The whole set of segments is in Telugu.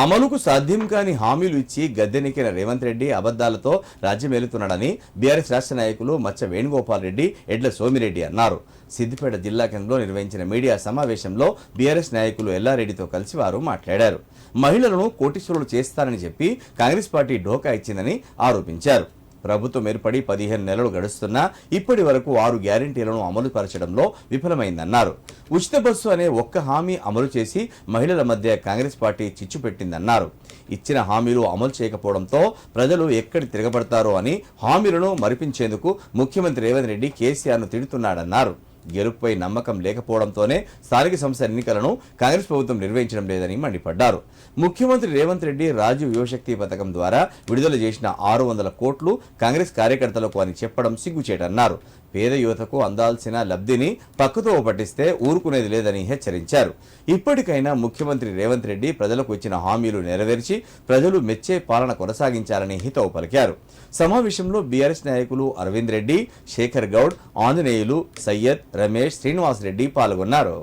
అమలుకు సాధ్యం కాని హామీలు ఇచ్చి గద్దెనెక్కిన రేవంత్ రెడ్డి అబద్దాలతో రాజ్యమేలుతున్నాడని బీఆర్ఎస్ రాష్ట్ర నాయకులు మచ్చ వేణుగోపాల్ రెడ్డి ఎడ్ల సోమిరెడ్డి అన్నారు. సిద్దిపేట జిల్లా కేంద్రంలో నిర్వహించిన మీడియా సమావేశంలో బీఆర్ఎస్ నాయకులు ఎల్లారెడ్డితో కలిసి వారు మాట్లాడారు. మహిళలను కోటీశ్వరులు చేస్తారని చెప్పి కాంగ్రెస్ పార్టీ ఢోకా ఇచ్చిందని ఆరోపించారు. ప్రభుత్వం ఏర్పడి పదిహేను నెలలు గడుస్తున్నా ఇప్పటి వరకు ఆరు గ్యారంటీలను అమలు పరచడంలో విఫలమైందన్నారు. ఉచిత బస్సు అనే ఒక్క హామీ అమలు చేసి మహిళల మధ్య కాంగ్రెస్ పార్టీ చిచ్చు పెట్టిందన్నారు. ఇచ్చిన హామీలు అమలు చేయకపోవడంతో ప్రజలు ఎక్కడి తిరగబడతారో అని హామీలను మరిపించేందుకు ముఖ్యమంత్రి రేవంత్ రెడ్డి కేసీఆర్ను తిడుతున్నాడన్నారు. గెలుపుపై నమ్మకం లేకపోవడంతోనే స్థానిక సంస్థ ఎన్నికలను కాంగ్రెస్ ప్రభుత్వం నిర్వహించడం లేదని మండిపడ్డారు. ముఖ్యమంత్రి రేవంత్ రెడ్డి రాజీవ్ యువశక్తి పథకం ద్వారా విడుదల చేసిన ఆరు వందల కోట్లు కాంగ్రెస్ కార్యకర్తలకు అని చెప్పడం సిగ్గుచేటన్నారు. పేద యువతకు అందాల్సిన లబ్ధిని పక్కతో పట్టిస్తే ఊరుకునేది లేదని హెచ్చరించారు. ఇప్పటికైనా ముఖ్యమంత్రి రేవంత్ రెడ్డి ప్రజలకు ఇచ్చిన హామీలు నెరవేర్చి ప్రజలు మెచ్చే పాలన కొనసాగించాలని హితవు పలికారు. సమావేశంలో బీఆర్ఎస్ నాయకులు అరవింద్ రెడ్డి శేఖర్ గౌడ్ ఆంజనేయులు సయ్యద్ రమేష్ శ్రీనివాస్ రెడ్డి పాల్గొన్నారు.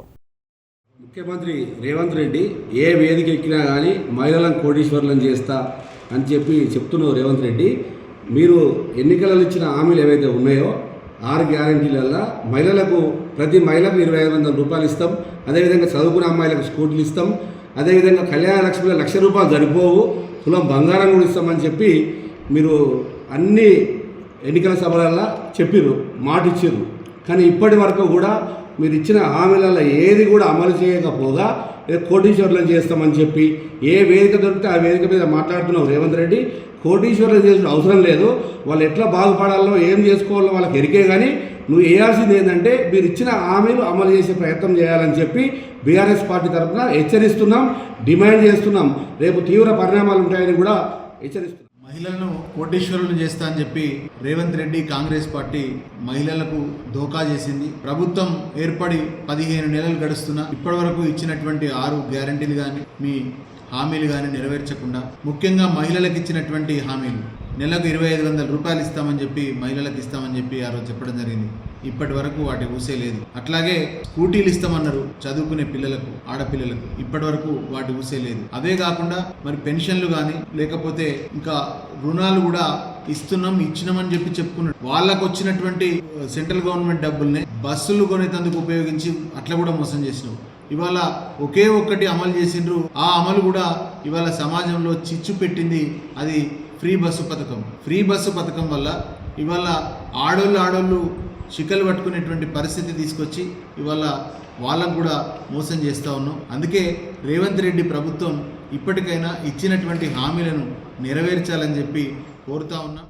ముఖ్యమంత్రి రేవంత్ రెడ్డి ఏ వేదిక ఎక్కినా కానీ మహిళలను కోటీశ్వర్లను చేస్తా అని చెప్పి చెప్తున్నారు రేవంత్ రెడ్డి. మీరు ఎన్నికలలో ఇచ్చిన హామీలు ఏవైతే ఉన్నాయో ఆరు గ్యారంటీలల్లో మహిళలకు ప్రతి మహిళకు ఇరవై ఐదు వందల రూపాయలు ఇస్తాం. అదేవిధంగా చదువుకున్న అమ్మాయిలకు స్కూటీలు ఇస్తాం. అదేవిధంగా కళ్యాణ లక్ష్మిలో లక్ష రూపాయలు సరిపోవు. తులం బంగారం కూడా ఇస్తామని చెప్పి మీరు అన్ని ఎన్నికల సభలల్లో చెప్పిర్రు మాట ఇచ్చిర్రు కానీ ఇప్పటి వరకు కూడా మీరు ఇచ్చిన హామీలలో ఏది కూడా అమలు చేయకపోగా ఏదో కోటీశ్వరులను చేస్తామని చెప్పి ఏ వేదిక దొరికితే ఆ వేదిక మీద మాట్లాడుతున్నావు రేవంత్ రెడ్డి. కోటీశ్వరులను చేసిన అవసరం లేదు. వాళ్ళు ఎట్లా బాగుపడాలో ఏం చేసుకోవాలో వాళ్ళకి ఎరికే కానీ నువ్వు వేయాల్సింది ఏంటంటే మీరు ఇచ్చిన హామీలు అమలు చేసే ప్రయత్నం చేయాలని చెప్పి బీఆర్ఎస్ పార్టీ తరఫున హెచ్చరిస్తున్నాం డిమాండ్ చేస్తున్నాం. రేపు తీవ్ర పరిణామాలు ఉంటాయని కూడా హెచ్చరిస్తున్నాం. మహిళలను కోటేశ్వరులను చేస్తా అని చెప్పి రేవంత్ రెడ్డి కాంగ్రెస్ పార్టీ మహిళలకు ధోకా చేసింది. ప్రభుత్వం ఏర్పడి పదిహేను నెలలు గడుస్తున్నా ఇప్పటి వరకు ఇచ్చినటువంటి ఆరు గ్యారంటీలు కానీ మీ హామీలు కానీ నెరవేర్చకుండా ముఖ్యంగా మహిళలకు ఇచ్చినటువంటి హామీలు. నెలకు ఇరవై ఐదు వందల రూపాయలు ఇస్తామని చెప్పి మహిళలకు ఇస్తామని చెప్పి ఆ రోజు చెప్పడం జరిగింది. ఇప్పటి వరకు వాటి ఊసే లేదు. అట్లాగే స్కూటీలు ఇస్తామన్నారు చదువుకునే పిల్లలకు ఆడపిల్లలకు. ఇప్పటి వరకు వాటి ఊసే లేదు. అవే కాకుండా మరి పెన్షన్లు కానీ లేకపోతే ఇంకా రుణాలు కూడా ఇస్తున్నాం ఇచ్చినామని చెప్పి చెప్పుకున్నాడు వాళ్ళకు వచ్చినటువంటి సెంట్రల్ గవర్నమెంట్ డబ్బుల్ని బస్సులు కొనేందుకు ఉపయోగించి అట్లా కూడా మోసం చేసినావు ఇవాళ ఒకే ఒక్కటి అమలు చేసిండ్రు. ఆ అమలు కూడా ఇవాళ సమాజంలో చిచ్చు పెట్టింది అది ఫ్రీ బస్సు పథకం. ఫ్రీ బస్సు పథకం వల్ల ఇవాళ ఆడోళ్ళు ఆడోళ్ళు చికలు పట్టుకునేటువంటి పరిస్థితి తీసుకొచ్చి ఇవాళ వాళ్ళకు కూడా మోసం చేస్తూ ఉన్నాం. అందుకే రేవంత్ రెడ్డి ప్రభుత్వం ఇప్పటికైనా ఇచ్చినటువంటి హామీలను నెరవేర్చాలని చెప్పి కోరుతా ఉన్నాం.